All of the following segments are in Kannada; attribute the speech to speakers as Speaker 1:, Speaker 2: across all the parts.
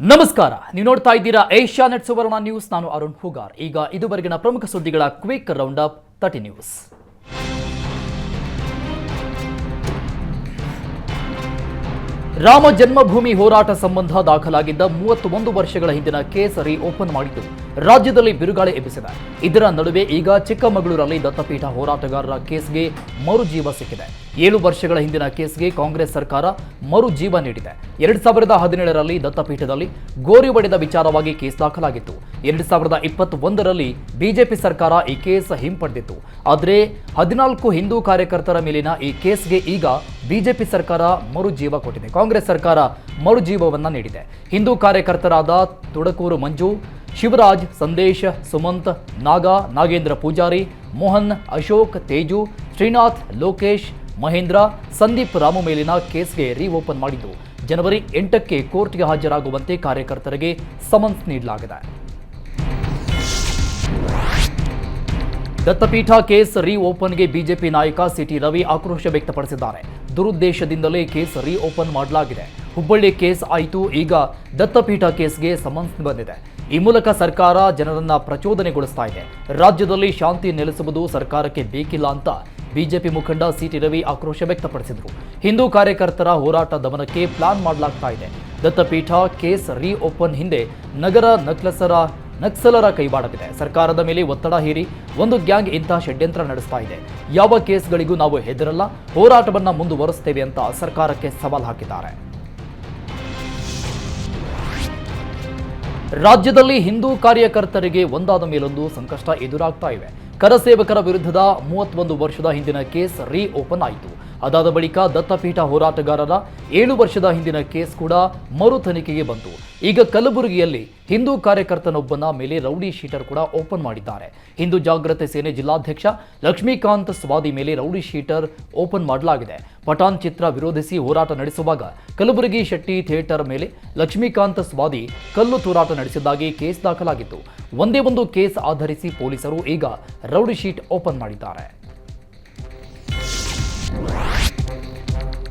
Speaker 1: ನಮಸ್ಕಾರ. ನೀವು ನೋಡ್ತಾ ಇದ್ದೀರಾ ಏಷ್ಯಾ ನೆಟ್ ಸುವರ್ಣ ನ್ಯೂಸ್. ನಾನು ಅರುಣ್ ಹುಗಾರ್. ಈಗ ಇದುವರೆಗಿನ ಪ್ರಮುಖ ಸುದ್ದಿಗಳ quick round up thirty news. Rama Janmabhoomi ಹೋರಾಟ ಸಂಬಂಧ ದಾಖಲಾಗಿದ್ದ ಮೂವತ್ತೊಂದು ವರ್ಷಗಳ ಹಿಂದಿನ ಕೇಸ್ ರೀ ಓಪನ್ ಮಾಡಿದ್ದು ರಾಜ್ಯದಲ್ಲಿ ಬಿರುಗಾಳಿ ಎಬ್ಬಿಸಿದೆ. ಇದರ ನಡುವೆ ಈಗ ಚಿಕ್ಕಮಗಳೂರಲ್ಲಿ ದತ್ತಪೀಠ ಹೋರಾಟಗಾರರ ಕೇಸ್ಗೆ ಮರುಜೀವ ಸಿಕ್ಕಿದೆ. ಏಳು ವರ್ಷಗಳ ಹಿಂದಿನ ಕೇಸ್ಗೆ ಕಾಂಗ್ರೆಸ್ ಸರ್ಕಾರ ಮರು ಜೀವ ನೀಡಿದೆ. ಎರಡ್ ಸಾವಿರದ ಹದಿನೇಳರಲ್ಲಿ ದತ್ತಪೀಠದಲ್ಲಿ ಗೋರಿ ಒಡೆದ ವಿಚಾರವಾಗಿ ಕೇಸ್ ದಾಖಲಾಗಿತ್ತು. ಎರಡ್ ಸಾವಿರದ ಇಪ್ಪತ್ತೊಂದರಲ್ಲಿ ಬಿಜೆಪಿ ಸರ್ಕಾರ ಈ ಕೇಸ್ ಹಿಂಪಡೆದಿತ್ತು. ಆದರೆ ಹದಿನಾಲ್ಕು ಹಿಂದೂ ಕಾರ್ಯಕರ್ತರ ಮೇಲಿನ ಈ ಕೇಸ್ಗೆ ಈಗ ಬಿಜೆಪಿ ಸರ್ಕಾರ ಮರು ಜೀವ ಕೊಟ್ಟಿದೆ. ಕಾಂಗ್ರೆಸ್ ಸರ್ಕಾರ ಮರು ಜೀವವನ್ನು ನೀಡಿದೆ. ಹಿಂದೂ ಕಾರ್ಯಕರ್ತರಾದ ತುಡಕೂರು ಮಂಜು, ಶಿವರಾಜ್, ಸಂದೇಶ್, ಸುಮಂತ್, ನಾಗ, ನಾಗೇಂದ್ರ ಪೂಜಾರಿ, ಮೋಹನ್, ಅಶೋಕ್, ತೇಜು, ಶ್ರೀನಾಥ್, ಲೋಕೇಶ್ ಮಹೇಂದ್ರ, ಸಂದೀಪ್, ರಾಮು ಮೇಲಿನ ಕೇಸ್ಗೆ ರೀಓಪನ್ ಮಾಡಿದ್ದು. ಜನವರಿ ಎಂಟಕ್ಕೆ ಕೋರ್ಟ್ಗೆ ಹಾಜರಾಗುವಂತೆ ಕಾರ್ಯಕರ್ತರಿಗೆ ಸಮನ್ಸ್ ನೀಡಲಾಗಿದೆ. ದತ್ತಪೀಠ ಕೇಸ್ ರೀ ಓಪನ್ಗೆ ಬಿಜೆಪಿ ನಾಯಕ ಸಿಟಿ ರವಿ ಆಕ್ರೋಶ ವ್ಯಕ್ತಪಡಿಸಿದ್ದಾರೆ. ದುರುದ್ದೇಶದಿಂದಲೇ ಕೇಸ್ ರೀ ಓಪನ್ ಮಾಡಲಾಗಿದೆ. ಹುಬ್ಬಳ್ಳಿ ಕೇಸ್ ಆಯಿತು, ಈಗ ದತ್ತಪೀಠ ಕೇಸ್ಗೆ ಸಮನ್ಸ್ ಬಂದಿದೆ. ಈ ಮೂಲಕ ಸರ್ಕಾರ ಜನರನ್ನ ಪ್ರಚೋದನೆಗೊಳಿಸ್ತಾ ಇದೆ. ರಾಜ್ಯದಲ್ಲಿ ಶಾಂತಿ ನೆಲೆಸುವುದು ಸರ್ಕಾರಕ್ಕೆ ಬೇಕಿಲ್ಲ ಅಂತ ಬಿಜೆಪಿ ಮುಖಂಡ ಸಿಟಿ ರವಿ ಆಕ್ರೋಶ ವ್ಯಕ್ತಪಡಿಸಿದರು. ಹಿಂದೂ ಕಾರ್ಯಕರ್ತರ ಹೋರಾಟ ದಮನಕ್ಕೆ ಪ್ಲಾನ್ ಮಾಡಲಾಗ್ತಾ ಇದೆ. ದತ್ತಪೀಠ ಕೇಸ್ ರೀ ಓಪನ್ ಹಿಂದೆ ನಗರ ನಕ್ಲಸರ ನಕ್ಸಲರ ಕೈವಾಡವಿದೆ. ಸರ್ಕಾರದ ಮೇಲೆ ಒತ್ತಡ ಹೇರಿ ಒಂದು ಗ್ಯಾಂಗ್ ಇಂತಹ ಷಡ್ಯಂತ್ರ ನಡೆಸ್ತಾ ಇದೆ. ಯಾವ ಕೇಸ್ಗಳಿಗೂ ನಾವು ಹೆದರಲ್ಲ. ಹೋರಾಟವನ್ನು ಮುಂದುವರಿಸ್ತೇವೆ ಅಂತ ಸರ್ಕಾರಕ್ಕೆ ಸವಾಲು ಹಾಕಿದ್ದಾರೆ. ರಾಜ್ಯದಲ್ಲಿ ಹಿಂದೂ ಕಾರ್ಯಕರ್ತರಿಗೆ ಒಂದಾದ ಮೇಲೊಂದು ಸಂಕಷ್ಟ ಎದುರಾಗ್ತಾ ಇವೆ. ಕರಸೇವಕರ ವಿರುದ್ಧದ ಮೂವತ್ತೊಂದು ವರ್ಷದ ಹಿಂದಿನ ಕೇಸ್ ರೀ ಓಪನ್ ಆಯಿತು. ಅದಾದ ಬಳಿಕ ದತ್ತಪೀಠ ಹೋರಾಟಗಾರರ ಏಳು ವರ್ಷದ ಹಿಂದಿನ ಕೇಸ್ ಕೂಡ ಮರು ತನಿಖೆಗೆ ಬಂತು. ಈಗ ಕಲಬುರಗಿಯಲ್ಲಿ ಹಿಂದೂ ಕಾರ್ಯಕರ್ತನೊಬ್ಬನ ಮೇಲೆ ರೌಡಿ ಶೀಟರ್ ಕೂಡ ಓಪನ್ ಮಾಡಿದ್ದಾರೆ. ಹಿಂದೂ ಜಾಗೃತಿ ಸೇನೆ ಜಿಲ್ಲಾಧ್ಯಕ್ಷ ಲಕ್ಷ್ಮೀಕಾಂತ್ ಸ್ವಾದಿ ಮೇಲೆ ರೌಡಿ ಶೀಟರ್ ಓಪನ್ ಮಾಡಲಾಗಿದೆ. ಪಠಾನ್ ಚಿತ್ರ ವಿರೋಧಿಸಿ ಹೋರಾಟ ನಡೆಸುವಾಗ ಕಲಬುರಗಿ ಶೆಟ್ಟಿ ಥಿಯೇಟರ್ ಮೇಲೆ ಲಕ್ಷ್ಮೀಕಾಂತ್ ಸ್ವಾದಿ ಕಲ್ಲು ತೂರಾಟ ನಡೆಸಿದ್ದಾಗಿ ಕೇಸ್ ದಾಖಲಾಗಿತ್ತು. ಒಂದೇ ಒಂದು ಕೇಸ್ ಆಧರಿಸಿ ಪೊಲೀಸರು ಈಗ ರೌಡಿ ಶೀಟ್ ಓಪನ್ ಮಾಡಿದ್ದಾರೆ.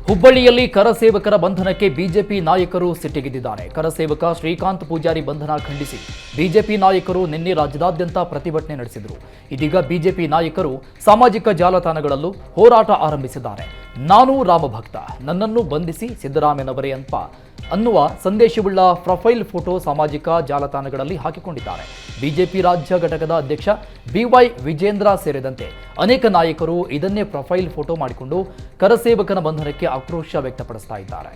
Speaker 1: ಹುಬ್ಬಳ್ಳಿಯಲ್ಲಿ ಕರಸೇವಕರ ಬಂಧನಕ್ಕೆ ಬಿಜೆಪಿ ನಾಯಕರು ಸಿಟ್ಟಿಗೆದ್ದಿದ್ದಾರೆ. ಕರಸೇವಕ ಶ್ರೀಕಾಂತ್ ಪೂಜಾರಿ ಬಂಧನ ಖಂಡಿಸಿ ಬಿಜೆಪಿ ನಾಯಕರು ನಿನ್ನೆ ರಾಜ್ಯದಾದ್ಯಂತ ಪ್ರತಿಭಟನೆ ನಡೆಸಿದರು. ಇದೀಗ ಬಿಜೆಪಿ ನಾಯಕರು ಸಾಮಾಜಿಕ ಜಾಲತಾಣಗಳಲ್ಲೂ ಹೋರಾಟ ಆರಂಭಿಸಿದ್ದಾರೆ. ನಾನು ರಾಮಭಕ್ತ. ನನ್ನನ್ನು ಬಂಧಿಸಿ ಸಿದ್ದರಾಮಯ್ಯನವರೇ ಅಂತ ಅನ್ನುವ ಸಂದೇಶವುಳ್ಳ ಪ್ರೊಫೈಲ್ ಫೋಟೋ ಸಾಮಾಜಿಕ ಜಾಲತಾಣಗಳಲ್ಲಿ ಹಾಕಿಕೊಂಡಿದ್ದಾರೆ. ಬಿಜೆಪಿ ರಾಜ್ಯ ಘಟಕದ ಅಧ್ಯಕ್ಷ ಬಿವೈ ವಿಜೇಂದ್ರ ಸೇರಿದಂತೆ ಅನೇಕ ನಾಯಕರು ಇದನ್ನೇ ಪ್ರೊಫೈಲ್ ಫೋಟೋ ಮಾಡಿಕೊಂಡು ಕರಸೇವಕನ ಬಂಧನಕ್ಕೆ ಆಕ್ರೋಶ ವ್ಯಕ್ತಪಡಿಸ್ತಾ ಇದ್ದಾರೆ.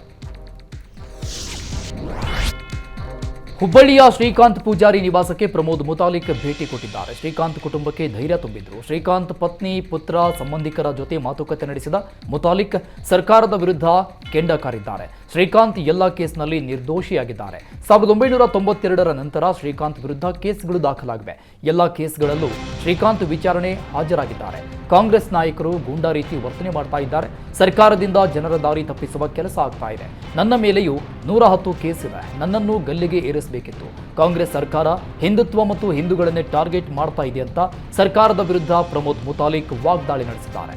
Speaker 1: ಹುಬ್ಬಳ್ಳಿಯ ಶ್ರೀಕಾಂತ್ ಪೂಜಾರಿ ನಿವಾಸಕ್ಕೆ ಪ್ರಮೋದ್ ಮುತಾಲಿಕ್ ಭೇಟಿ ಕೊಟ್ಟಿದ್ದಾರೆ. ಶ್ರೀಕಾಂತ್ ಕುಟುಂಬಕ್ಕೆ ಧೈರ್ಯ ತುಂಬಿದ್ರು. ಶ್ರೀಕಾಂತ್ ಪತ್ನಿ, ಪುತ್ರ, ಸಂಬಂಧಿಕರ ಜೊತೆ ಮಾತುಕತೆ ನಡೆಸಿದ ಮುತಾಲಿಕ್ ಸರ್ಕಾರದ ವಿರುದ್ಧ ಕೆಂಡ ಕಾರಿದ್ದಾರೆ ಶ್ರೀಕಾಂತ್ ಎಲ್ಲ ಕೇಸ್ನಲ್ಲಿ ನಿರ್ದೋಷಿಯಾಗಿದ್ದಾರೆ. ಸಾವಿರದ ಒಂಬೈನೂರ ತೊಂಬತ್ತೆರಡರ ನಂತರ ಶ್ರೀಕಾಂತ್ ವಿರುದ್ಧ ಕೇಸ್ಗಳು ದಾಖಲಾಗಿವೆ. ಎಲ್ಲ ಕೇಸ್ಗಳಲ್ಲೂ ಶ್ರೀಕಾಂತ್ ವಿಚಾರಣೆ ಹಾಜರಾಗಿದ್ದಾರೆ. ಕಾಂಗ್ರೆಸ್ ನಾಯಕರು ಗೂಂಡಾ ರೀತಿ ವರ್ತನೆ ಮಾಡ್ತಾ ಇದ್ದಾರೆ. ಸರ್ಕಾರದಿಂದ ಜನರ ದಾರಿ ತಪ್ಪಿಸುವ ಕೆಲಸ ಆಗ್ತಾ ಇದೆ. ನನ್ನ ಮೇಲೆಯೂ ನೂರ ಹತ್ತು ಕೇಸ್ ಇದೆ. ನನ್ನನ್ನು ಗಲ್ಲಿಗೆ ಏರಿಸಬೇಕಿತ್ತು. ಕಾಂಗ್ರೆಸ್ ಸರ್ಕಾರ ಹಿಂದುತ್ವ ಮತ್ತು ಹಿಂದೂಗಳನ್ನೇ ಟಾರ್ಗೆಟ್ ಮಾಡ್ತಾ ಇದೆ ಅಂತ ಸರ್ಕಾರದ ವಿರುದ್ಧ ಪ್ರಮೋದ್ ಮುತಾಲಿಕ್ ವಾಗ್ದಾಳಿ ನಡೆಸಿದ್ದಾರೆ.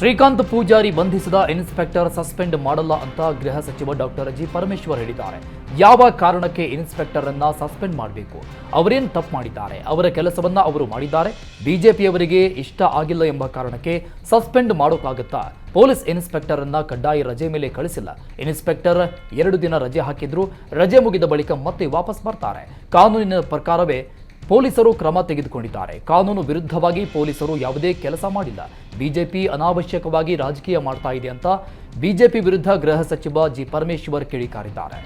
Speaker 1: ಶ್ರೀಕಾಂತ್ ಪೂಜಾರಿ ಬಂಧಿಸಿದ ಇನ್ಸ್ಪೆಕ್ಟರ್ ಸಸ್ಪೆಂಡ್ ಮಾಡಲ್ಲ ಅಂತ ಗೃಹ ಸಚಿವ ಡಾಕ್ಟರ್ ಜಿ ಪರಮೇಶ್ವರ್ ಹೇಳಿದ್ದಾರೆ. ಯಾವ ಕಾರಣಕ್ಕೆ ಇನ್ಸ್ಪೆಕ್ಟರ್ ಅನ್ನ ಸಸ್ಪೆಂಡ್ ಮಾಡಬೇಕು? ಅವರೇನು ತಪ್ಪು ಮಾಡಿದ್ದಾರೆ? ಅವರ ಕೆಲಸವನ್ನ ಅವರು ಮಾಡಿದ್ದಾರೆ? ಬಿಜೆಪಿಯವರಿಗೆ ಇಷ್ಟ ಆಗಿಲ್ಲ ಎಂಬ ಕಾರಣಕ್ಕೆ ಸಸ್ಪೆಂಡ್ ಮಾಡೋಕ್ಕಾಗತ್ತಾ? ಪೊಲೀಸ್ ಇನ್ಸ್ಪೆಕ್ಟರ್ ಅನ್ನ ಕಡ್ಡಾಯ ರಜೆ ಮೇಲೆ ಕಳಿಸಿಲ್ಲ. ಇನ್ಸ್ಪೆಕ್ಟರ್ ಎರಡು ದಿನ ರಜೆ ಹಾಕಿದ್ರು. ರಜೆ ಮುಗಿದ ಬಳಿಕ ಮತ್ತೆ ವಾಪಸ್ ಬರ್ತಾರೆ. ಕಾನೂನಿನ ಪ್ರಕಾರವೇ ಪೊಲೀಸರು ಕ್ರಮ ತೆಗೆದುಕೊಂಡಿದ್ದಾರೆ. ಕಾನೂನು ವಿರುದ್ಧವಾಗಿ ಪೊಲೀಸರು ಯಾವುದೇ ಕೆಲಸ ಮಾಡಿಲ್ಲ. ಬಿಜೆಪಿ ಅನಾವಶ್ಯಕವಾಗಿ ರಾಜಕೀಯ ಮಾಡ್ತಾ ಇದೆ ಅಂತ ಬಿಜೆಪಿ ವಿರುದ್ಧ ಗೃಹ ಸಚಿವ ಜಿ ಪರಮೇಶ್ವರ್ ಕಿಡಿಕಾರಿದ್ದಾರೆ.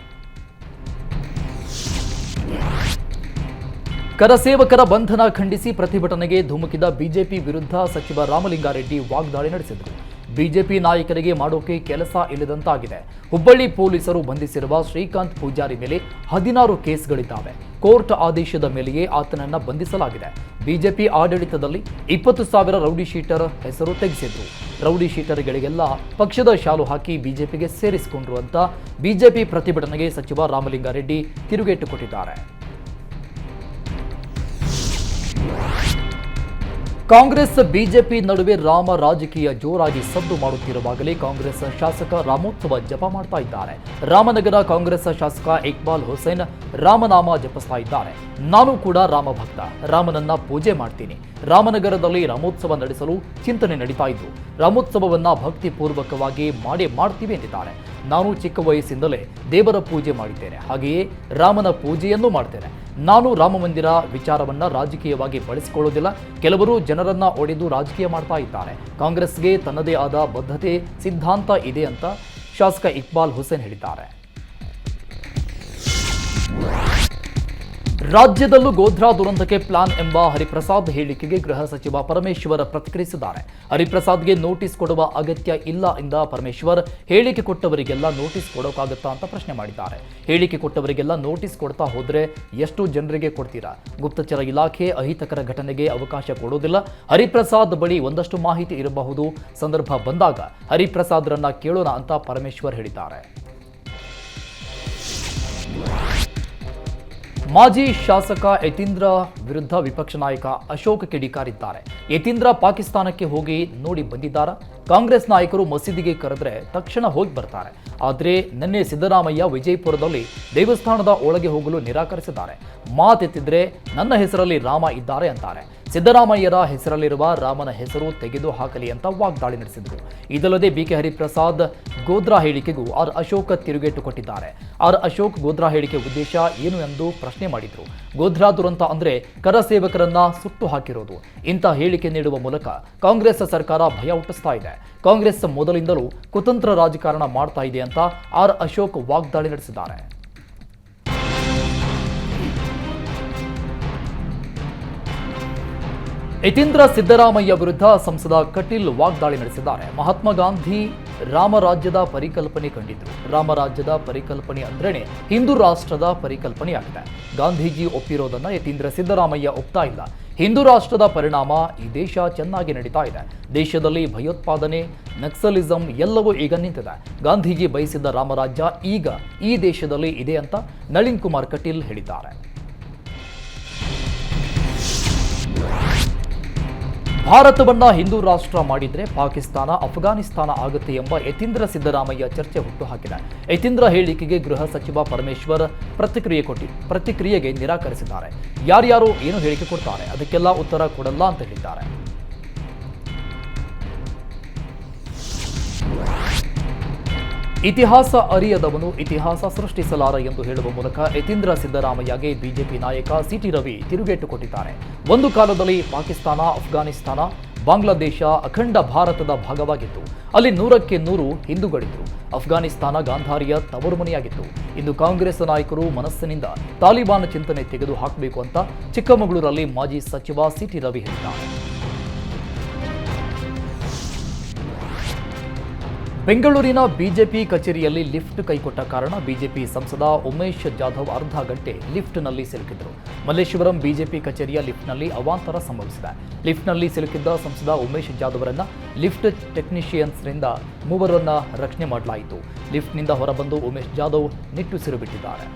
Speaker 1: ಕರಸೇವಕರ ಬಂಧನ ಖಂಡಿಸಿ ಪ್ರತಿಭಟನೆಗೆ ಧುಮುಕಿದ ಬಿಜೆಪಿ ವಿರುದ್ಧ ಸಚಿವ ರಾಮಲಿಂಗಾರೆಡ್ಡಿ ವಾಗ್ದಾಳಿ ನಡೆಸಿದರು. ಬಿಜೆಪಿ ನಾಯಕರಿಗೆ ಮಾಡೋಕೆ ಕೆಲಸ ಇಲ್ಲದಂತಾಗಿದೆ. ಹುಬ್ಬಳ್ಳಿ ಪೊಲೀಸರು ಬಂಧಿಸಿರುವ ಶ್ರೀಕಾಂತ್ ಪೂಜಾರಿ ಮೇಲೆ ಹದಿನಾರು ಕೇಸ್ಗಳಿದ್ದಾವೆ. ಕೋರ್ಟ್ ಆದೇಶದ ಮೇಲೆಯೇ ಆತನನ್ನ ಬಂಧಿಸಲಾಗಿದೆ. ಬಿಜೆಪಿ ಆಡಳಿತದಲ್ಲಿ ಇಪ್ಪತ್ತು ಸಾವಿರ ರೌಡಿ ಶೀಟರ್ ಹೆಸರು ತೆಗೆಸಿದ್ರು. ರೌಡಿ ಶೀಟರ್ಗಳಿಗೆಲ್ಲ ಪಕ್ಷದ ಶಾಲು ಹಾಕಿ ಬಿಜೆಪಿಗೆ ಸೇರಿಸಿಕೊಂಡ್ರು ಅಂತ ಬಿಜೆಪಿ ಪ್ರತಿಭಟನೆಗೆ ಸಚಿವ ರಾಮಲಿಂಗಾರೆಡ್ಡಿ ತಿರುಗೇಟು ಕೊಟ್ಟಿದ್ದಾರೆ. ಕಾಂಗ್ರೆಸ್, ಬಿಜೆಪಿ ನಡುವೆ ರಾಮ ರಾಜಕೀಯ ಜೋರಾಗಿ ಸದ್ದು ಮಾಡುತ್ತಿರುವಾಗಲೇ ಕಾಂಗ್ರೆಸ್ ಶಾಸಕ ರಾಮೋತ್ಸವ ಜಪ ಮಾಡ್ತಾ ಇದ್ದಾರೆ. ರಾಮನಗರ ಕಾಂಗ್ರೆಸ್ ಶಾಸಕ ಇಕ್ಬಾಲ್ ಹುಸೇನ್ ರಾಮನಾಮ ಜಪಿಸ್ತಾ ಇದ್ದಾರೆ. ನಾನು ಕೂಡ ರಾಮ ಭಕ್ತ ರಾಮನನ್ನ ಪೂಜೆ ಮಾಡ್ತೀನಿ. ರಾಮನಗರದಲ್ಲಿ ರಾಮೋತ್ಸವ ನಡೆಸಲು ಚಿಂತನೆ ನಡೀತಾ ಇದ್ದು, ರಾಮೋತ್ಸವವನ್ನ ಭಕ್ತಿಪೂರ್ವಕವಾಗಿ ಮಾಡೇ ಮಾಡ್ತೀವಿ ಎಂದಿದ್ದಾರೆ. ನಾನು ಚಿಕ್ಕ ವಯಸ್ಸಿಂದಲೇ ದೇವರ ಪೂಜೆ ಮಾಡಿದ್ದೇನೆ. ಹಾಗೆಯೇ ರಾಮನ ಪೂಜೆಯನ್ನು ಮಾಡ್ತೇನೆ. ನಾನು ರಾಮ ಮಂದಿರ ವಿಚಾರವನ್ನ ರಾಜಕೀಯವಾಗಿ ಬಳಸಿಕೊಳ್ಳುವುದಿಲ್ಲ ಕೆಲವರು ಜನರನ್ನ ಒಡೆದು ರಾಜಕೀಯ ಮಾಡ್ತಾ ಇದ್ದಾರೆ. ಕಾಂಗ್ರೆಸ್ಗೆ ತನ್ನದೇ ಆದ ಬದ್ಧತೆ ಸಿದ್ಧಾಂತ ಇದೆ ಅಂತ ಶಾಸಕ ಇಕ್ಬಾಲ್ ಹುಸೇನ್ ಹೇಳಿದ್ದಾರೆ. ರಾಜ್ಯದಲ್ಲೂ ಗೋಧ್ರಾ ದುರಂತಕ್ಕೆ ಪ್ಲಾನ್ ಎಂಬ ಹರಿಪ್ರಸಾದ್ ಹೇಳಿಕೆಗೆ ಗೃಹ ಸಚಿವ ಪರಮೇಶ್ವರ್ ಪ್ರತಿಕ್ರಿಯಿಸಿದ್ದಾರೆ. ಹರಿಪ್ರಸಾದ್ಗೆ ನೋಟಿಸ್ ಕೊಡುವ ಅಗತ್ಯ ಇಲ್ಲ ಎಂದ ಪರಮೇಶ್ವರ್, ಹೇಳಿಕೆ ಕೊಟ್ಟವರಿಗೆಲ್ಲ ನೋಟಿಸ್ ಕೊಡೋಕ್ಕಾಗತ್ತಾ ಅಂತ ಪ್ರಶ್ನೆ ಮಾಡಿದ್ದಾರೆ. ಹೇಳಿಕೆ ಕೊಟ್ಟವರಿಗೆಲ್ಲ ನೋಟಿಸ್ ಕೊಡ್ತಾ ಹೋದ್ರೆ ಎಷ್ಟು ಜನರಿಗೆ ಕೊಡ್ತೀರಾ? ಗುಪ್ತಚರ ಇಲಾಖೆ ಅಹಿತಕರ ಘಟನೆಗೆ ಅವಕಾಶ ಕೊಡೋದಿಲ್ಲ. ಹರಿಪ್ರಸಾದ್ ಬಳಿ ಒಂದಷ್ಟು ಮಾಹಿತಿ ಇರಬಹುದು. ಸಂದರ್ಭ ಬಂದಾಗ ಹರಿಪ್ರಸಾದ್ರನ್ನ ಕೇಳೋಣ ಅಂತ ಪರಮೇಶ್ವರ್ ಹೇಳಿದ್ದಾರೆ. ಮಾಜಿ ಶಾಸಕ ಯತೀಂದ್ರ ವಿರುದ್ಧ ವಿಪಕ್ಷ ನಾಯಕ ಅಶೋಕ್ ಕಿಡಿಕಾರಿದ್ದಾರೆ. ಯತೀಂದ್ರ ಪಾಕಿಸ್ತಾನಕ್ಕೆ ಹೋಗಿ ನೋಡಿ ಬಂದಿದ್ದಾರ? ಕಾಂಗ್ರೆಸ್ ನಾಯಕರು ಮಸೀದಿಗೆ ಕರೆದ್ರೆ ತಕ್ಷಣ ಹೋಗಿ ಬರ್ತಾರೆ. ಆದರೆ ನಿನ್ನೆ ಸಿದ್ದರಾಮಯ್ಯ ವಿಜಯಪುರದಲ್ಲಿ ದೇವಸ್ಥಾನದ ಒಳಗೆ ಹೋಗಲು ನಿರಾಕರಿಸಿದ್ದಾರೆ. ಮಾತೆತ್ತಿದ್ರೆ ನನ್ನ ಹೆಸರಲ್ಲಿ ರಾಮ ಇದ್ದಾರೆ ಅಂತಾರೆ. ಸಿದ್ದರಾಮಯ್ಯರ ಹೆಸರಲ್ಲಿರುವ ರಾಮನ ಹೆಸರು ತೆಗೆದು ಹಾಕಲಿ ಅಂತ ವಾಗ್ದಾಳಿ ನಡೆಸಿದರು. ಇದಲ್ಲದೆ ಬಿಕೆ ಹರಿಪ್ರಸಾದ್ ಗೋದ್ರಾ ಹೇಳಿಕೆಗೂ ಆರ್ ಅಶೋಕ್ ತಿರುಗೇಟು ಕೊಟ್ಟಿದ್ದಾರೆ. ಆರ್ ಅಶೋಕ್ ಗೋದ್ರಾ ಹೇಳಿಕೆ ಉದ್ದೇಶ ಏನು ಎಂದು ಪ್ರಶ್ನೆ ಮಾಡಿದ್ರು. ಗೋಧ್ರಾ ದುರಂತ ಅಂದ್ರೆ ಕರ ಸೇವಕರನ್ನ ಸುಟ್ಟು ಹಾಕಿರೋದು. ಇಂಥ ಹೇಳಿಕೆ ನೀಡುವ ಮೂಲಕ ಕಾಂಗ್ರೆಸ್ ಸರ್ಕಾರ ಭಯ ಹುಟ್ಟಿಸ್ತಾ ಇದೆ. ಕಾಂಗ್ರೆಸ್ ಮೊದಲಿಂದಲೂ ಕುತಂತ್ರ ರಾಜಕಾರಣ ಮಾಡ್ತಾ ಇದೆ ಅಂತ ಆರ್ ಅಶೋಕ್ ವಾಗ್ದಾಳಿ ನಡೆಸಿದ್ದಾರೆ. ಯತೀಂದ್ರ ಸಿದ್ದರಾಮಯ್ಯ ವಿರುದ್ಧ ಸಂಸದ ಕಟೀಲ್ ವಾಗ್ದಾಳಿ ನಡೆಸಿದ್ದಾರೆ. ಮಹಾತ್ಮ ಗಾಂಧಿ ರಾಮರಾಜ್ಯದ ಪರಿಕಲ್ಪನೆ ಕಂಡಿದ್ರು. ರಾಮರಾಜ್ಯದ ಪರಿಕಲ್ಪನೆ ಅಂದ್ರೇನೆ ಹಿಂದೂ ರಾಷ್ಟ್ರದ ಪರಿಕಲ್ಪನೆಯಾಗಿದೆ. ಗಾಂಧೀಜಿ ಒಪ್ಪಿರೋದನ್ನ ಯತೀಂದ್ರ ಸಿದ್ದರಾಮಯ್ಯ ಒಪ್ತಾ ಇಲ್ಲ. ಹಿಂದೂ ರಾಷ್ಟ್ರದ ಪರಿಣಾಮ ಈ ದೇಶ ಚೆನ್ನಾಗಿ ನಡೀತಾ ಇದೆ. ದೇಶದಲ್ಲಿ ಭಯೋತ್ಪಾದನೆ, ನಕ್ಸಲಿಸಂ ಎಲ್ಲವೂ ಈಗ ನಿಂತಿದೆ. ಗಾಂಧೀಜಿ ಬಯಸಿದ್ದ ರಾಮರಾಜ್ಯ ಈಗ ಈ ದೇಶದಲ್ಲಿ ಇದೆ ಅಂತ ನಳಿನ್ ಕುಮಾರ್ ಕಟೀಲ್ ಹೇಳಿದ್ದಾರೆ. ಭಾರತವನ್ನ ಹಿಂದೂ ರಾಷ್ಟ್ರ ಮಾಡಿದ್ರೆ ಪಾಕಿಸ್ತಾನ, ಅಫ್ಘಾನಿಸ್ತಾನ ಆಗುತ್ತೆ ಎಂಬ ಯತೀಂದ್ರ ಸಿದ್ದರಾಮಯ್ಯ ಚರ್ಚೆ ಹುಟ್ಟುಹಾಕಿದೆ. ಯತೀಂದ್ರ ಹೇಳಿಕೆಗೆ ಗೃಹ ಸಚಿವ ಪರಮೇಶ್ವರ್ ಪ್ರತಿಕ್ರಿಯೆ ಕೊಟ್ಟಿ ಪ್ರತಿಕ್ರಿಯೆಗೆ ನಿರಾಕರಿಸಿದ್ದಾರೆ. ಯಾರ್ಯಾರು ಏನು ಹೇಳಿಕೆ ಕೊಡ್ತಾರೆ, ಅದಕ್ಕೆಲ್ಲ ಉತ್ತರ ಕೊಡಲ್ಲ ಅಂತ ಹೇಳಿದ್ದಾರೆ. ಇತಿಹಾಸ ಅರಿಯದವನು ಇತಿಹಾಸ ಸೃಷ್ಟಿಸಲಾರ ಎಂದು ಹೇಳುವ ಮೂಲಕ ಯತೀಂದ್ರ ಸಿದ್ದರಾಮಯ್ಯಗೆ ಬಿಜೆಪಿ ನಾಯಕ ಸಿಟಿ ರವಿ ತಿರುಗೇಟು ಕೊಟ್ಟಿದ್ದಾರೆ ಒಂದು ಕಾಲದಲ್ಲಿ ಪಾಕಿಸ್ತಾನ, ಅಫ್ಘಾನಿಸ್ತಾನ, ಬಾಂಗ್ಲಾದೇಶ ಅಖಂಡ ಭಾರತದ ಭಾಗವಾಗಿತ್ತು. ಅಲ್ಲಿ ನೂರಕ್ಕೆ ನೂರು ಹಿಂದೂಗಳಿದ್ರು. ಅಫ್ಘಾನಿಸ್ತಾನ ಗಾಂಧಾರಿಯ ತವರು ಮನೆಯಾಗಿತ್ತು ಇಂದು ಕಾಂಗ್ರೆಸ್ ನಾಯಕರು ಮನಸ್ಸಿನಿಂದ ತಾಲಿಬಾನ್ ಚಿಂತನೆ ತೆಗೆದು ಹಾಕಬೇಕು ಅಂತ ಚಿಕ್ಕಮಗಳೂರಲ್ಲಿ ಮಾಜಿ ಸಚಿವ ಸಿಟಿ ರವಿ ಹೇಳಿದ್ದಾರೆ. ಬೆಂಗಳೂರಿನ ಬಿಜೆಪಿ ಕಚೇರಿಯಲ್ಲಿ ಲಿಫ್ಟ್ ಕೈಕೊಟ್ಟ ಕಾರಣ ಬಿಜೆಪಿ ಸಂಸದ ಉಮೇಶ್ ಜಾಧವ್ ಅರ್ಧ ಗಂಟೆ ಲಿಫ್ಟ್ನಲ್ಲಿ ಸಿಲುಕಿದ್ದರು ಮಲ್ಲೇಶ್ವರಂ ಬಿಜೆಪಿ ಕಚೇರಿಯ ಲಿಫ್ಟ್ನಲ್ಲಿ ಅವಾಂತರ ಸಂಭವಿಸಿದೆ. ಲಿಫ್ಟ್ನಲ್ಲಿ ಸಿಲುಕಿದ್ದ ಸಂಸದ ಉಮೇಶ್ ಜಾಧವರನ್ನ ಲಿಫ್ಟ್ ಟೆಕ್ನಿಷಿಯನ್ಸ್ನಿಂದ ಮೂವರನ್ನ ರಕ್ಷಣೆ ಮಾಡಲಾಯಿತು. ಲಿಫ್ಟ್ನಿಂದ ಹೊರಬಂದು ಉಮೇಶ್ ಜಾಧವ್ ನಿಟ್ಟುಸಿರು ಬಿಟ್ಟಿದ್ದಾರೆ.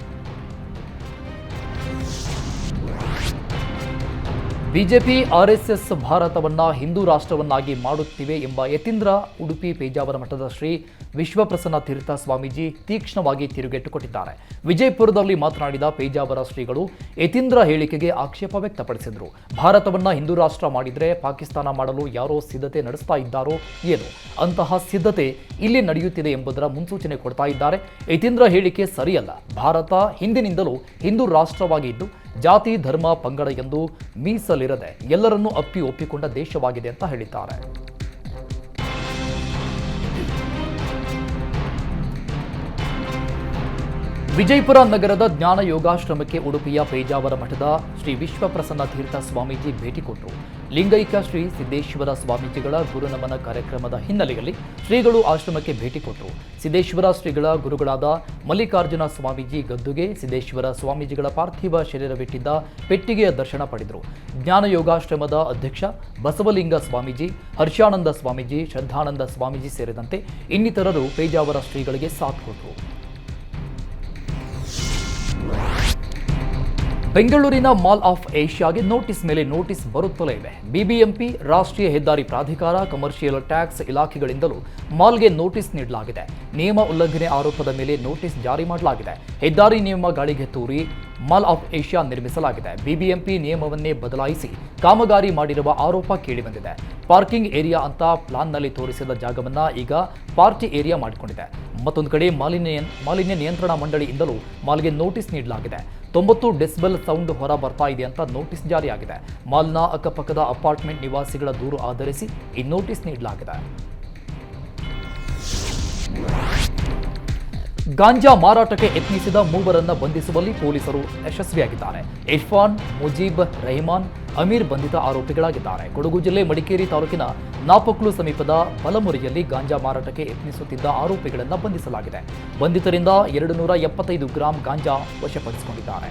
Speaker 1: ಬಿಜೆಪಿ ಆರ್ಎಸ್ಎಸ್ ಭಾರತವನ್ನು ಹಿಂದೂ ರಾಷ್ಟ್ರವನ್ನಾಗಿ ಮಾಡುತ್ತಿವೆ ಎಂಬ ಯತೀಂದ್ರ ಉಡುಪಿ ಪೇಜಾವರ ಮಠದ ಶ್ರೀ ವಿಶ್ವಪ್ರಸನ್ನ ತೀರ್ಥ ಸ್ವಾಮೀಜಿ ತೀಕ್ಷ್ಣವಾಗಿ ತಿರುಗೇಟು ಕೊಟ್ಟಿದ್ದಾರೆ ವಿಜಯಪುರದಲ್ಲಿ ಮಾತನಾಡಿದ ಪೇಜಾವರ ಶ್ರೀಗಳು ಯತೀಂದ್ರ ಹೇಳಿಕೆಗೆ ಆಕ್ಷೇಪ ವ್ಯಕ್ತಪಡಿಸಿದರು. ಭಾರತವನ್ನು ಹಿಂದೂ ರಾಷ್ಟ್ರ ಮಾಡಿದರೆ ಪಾಕಿಸ್ತಾನ ಮಾಡಲು ಯಾರೋ ಸಿದ್ಧತೆ ನಡೆಸ್ತಾ ಇದ್ದಾರೋ ಏನು. ಅಂತಹ ಸಿದ್ಧತೆ ಇಲ್ಲಿ ನಡೆಯುತ್ತಿದೆ ಎಂಬುದರ ಮುನ್ಸೂಚನೆ ಕೊಡ್ತಾ ಇದ್ದಾರೆ. ಯತೀಂದ್ರ ಹೇಳಿಕೆ ಸರಿಯಲ್ಲ. ಭಾರತ ಹಿಂದಿನಿಂದಲೂ ಹಿಂದೂ ರಾಷ್ಟ್ರವಾಗಿ ಇದ್ದು ಜಾತಿ ಧರ್ಮ ಪಂಗಡ ಎಂದು ಮೀಸಲಿರದೆ ಎಲ್ಲರನ್ನೂ ಅಪ್ಪಿ ಒಪ್ಪಿಕೊಂಡ ದೇಶವಾಗಿದೆ ಅಂತ ಹೇಳಿದ್ದಾರೆ. ವಿಜಯಪುರ ನಗರದ ಜ್ಞಾನ ಯೋಗಾಶ್ರಮಕ್ಕೆ ಉಡುಪಿಯ ಪೇಜಾವರ ಮಠದ ಶ್ರೀ ವಿಶ್ವಪ್ರಸನ್ನ ತೀರ್ಥ ಸ್ವಾಮೀಜಿ ಭೇಟಿ ಕೊಟ್ಟರು. ಲಿಂಗೈಕ ಶ್ರೀ ಸಿದ್ದೇಶ್ವರ ಸ್ವಾಮೀಜಿಗಳ ಗುರುನಮನ ಕಾರ್ಯಕ್ರಮದ ಹಿನ್ನೆಲೆಯಲ್ಲಿ ಶ್ರೀಗಳು ಆಶ್ರಮಕ್ಕೆ ಭೇಟಿ ಕೊಟ್ಟರು. ಸಿದ್ದೇಶ್ವರ ಶ್ರೀಗಳ ಗುರುಗಳಾದ ಮಲ್ಲಿಕಾರ್ಜುನ ಸ್ವಾಮೀಜಿ ಗದ್ದುಗೆ, ಸಿದ್ದೇಶ್ವರ ಸ್ವಾಮೀಜಿಗಳ ಪಾರ್ಥಿವ ಶರೀರವಿಟ್ಟಿದ್ದ ಪೆಟ್ಟಿಗೆಯ ದರ್ಶನ ಪಡೆದರು. ಜ್ಞಾನ ಯೋಗಾಶ್ರಮದ ಅಧ್ಯಕ್ಷ ಬಸವಲಿಂಗ ಸ್ವಾಮೀಜಿ, ಹರ್ಷಾನಂದ ಸ್ವಾಮೀಜಿ, ಶ್ರದ್ಧಾನಂದ ಸ್ವಾಮೀಜಿ ಸೇರಿದಂತೆ ಇನ್ನಿತರರು ಪೇಜಾವರ ಶ್ರೀಗಳಿಗೆ ಸಾಥ್ ಕೊಟ್ಟರು. ಬೆಂಗಳೂರಿನ ಮಾಲ್ ಆಫ್ ಏಷ್ಯಾಗೆ ನೋಟಿಸ್ ಮೇಲೆ ನೋಟಿಸ್ ಬರುತ್ತಲೇ ಇವೆ ಬಿಬಿಎಂಪಿ, ರಾಷ್ಟ್ರೀಯ ಹೆದ್ದಾರಿ ಪ್ರಾಧಿಕಾರ, ಕಮರ್ಷಿಯಲ್ ಟ್ಯಾಕ್ಸ್ ಇಲಾಖೆಗಳಿಂದಲೂ ಮಾಲ್ಗೆ ನೋಟಿಸ್ ನೀಡಲಾಗಿದೆ. ನಿಯಮ ಉಲ್ಲಂಘನೆ ಆರೋಪದ ಮೇಲೆ ನೋಟಿಸ್ ಜಾರಿ ಮಾಡಲಾಗಿದೆ. ಹೆದ್ದಾರಿ ನಿಯಮ ಗಾಳಿಗೆ ತೂರಿ ಮಾಲ್ ಆಫ್ ಏಷ್ಯಾ ನಿರ್ಮಿಸಲಾಗಿದೆ. ಬಿಬಿಎಂಪಿ ನಿಯಮವನ್ನೇ ಬದಲಾಯಿಸಿ ಕಾಮಗಾರಿ ಮಾಡಿರುವ ಆರೋಪ ಕೇಳಿಬಂದಿದೆ. ಪಾರ್ಕಿಂಗ್ ಏರಿಯಾ ಅಂತ ಪ್ಲಾನ್ನಲ್ಲಿ ತೋರಿಸಿದ ಜಾಗವನ್ನ ಈಗ ಪಾರ್ಟಿ ಏರಿಯಾ ಮಾಡಿಕೊಂಡಿದೆ. ಮತ್ತೊಂದು ಕಡೆ ಮಾಲಿನ್ಯ ಮಾಲಿನ್ಯ ನಿಯಂತ್ರಣ ಮಂಡಳಿಯಿಂದಲೂ ಮಾಲ್ಗೆ ನೋಟಿಸ್ ನೀಡಲಾಗಿದೆ. ತೊಂಬತ್ತು ಡೆಸಿಬಲ್ ಸೌಂಡ್ ಹೊರ ಬರ್ತಾ ಇದೆ ಅಂತ ನೋಟಿಸ್ ಜಾರಿಯಾಗಿದೆ. ಮಾಲ್ನ ಅಕ್ಕಪಕ್ಕದ ಅಪಾರ್ಟ್ಮೆಂಟ್ ನಿವಾಸಿಗಳ ದೂರು ಆಧರಿಸಿ ಈ ನೋಟಿಸ್ ನೀಡಲಾಗಿದೆ. ಗಾಂಜಾ ಮಾರಾಟಕ್ಕೆ ಯತ್ನಿಸಿದ ಮೂವರನ್ನ ಬಂಧಿಸುವಲ್ಲಿ ಪೊಲೀಸರು ಯಶಸ್ವಿಯಾಗಿದ್ದಾರೆ. ಇರ್ಫಾನ್, ಮುಜೀಬ್, ರಹಿಮಾನ್, ಅಮೀರ್ ಬಂಧಿತ ಆರೋಪಿಗಳಾಗಿದ್ದಾರೆ. ಕೊಡಗು ಜಿಲ್ಲೆ ಮಡಿಕೇರಿ ತಾಲೂಕಿನ ನಾಪಕ್ಲು ಸಮೀಪದ ಬಲಮುರಿಯಲ್ಲಿ ಗಾಂಜಾ ಮಾರಾಟಕ್ಕೆ ಯತ್ನಿಸುತ್ತಿದ್ದ ಆರೋಪಿಗಳನ್ನು ಬಂಧಿಸಲಾಗಿದೆ. ಬಂಧಿತರಿಂದ ಎರಡು ನೂರ ಎಪ್ಪತ್ತೈದು ಗ್ರಾಂ ಗಾಂಜಾ ವಶಪಡಿಸಿಕೊಂಡಿದ್ದಾರೆ.